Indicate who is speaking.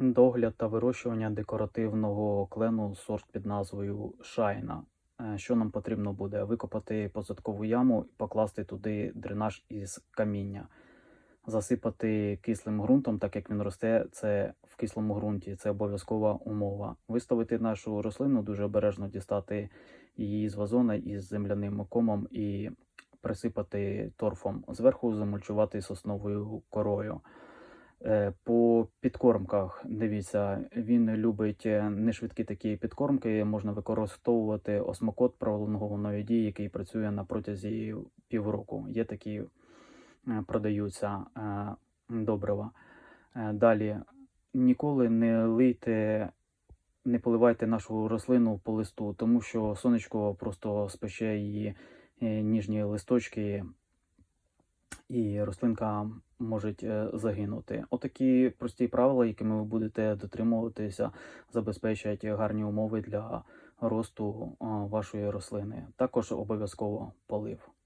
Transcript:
Speaker 1: Догляд та вирощування декоративного клену сорт під назвою Шайна. Е, Що нам потрібно буде? Викопати посадкову яму і покласти туди дренаж із каміння, засипати кислим ґрунтом, так як він росте, це в кислому ґрунті, це обов'язкова умова. Виставити нашу рослину, дуже обережно дістати її з вазона із земляним комом і присипати торфом. Зверху замульчувати сосновою корою. Е, По підкормках, дивіться, він любить е, нешвидкі такі підкормки. Можна використовувати осмокот пролонгованої дії, який працює на протязі півроку. Є такі, е, продаються добрива. Далі ніколи не лийте, не поливайте нашу рослину по листу, тому що сонечко просто спече її ніжні листочки і рослинка може е, загинути. Отакі прості правила, якими ви будете дотримуватися, забезпечать гарні умови для росту вашої рослини. Також обов'язково полив.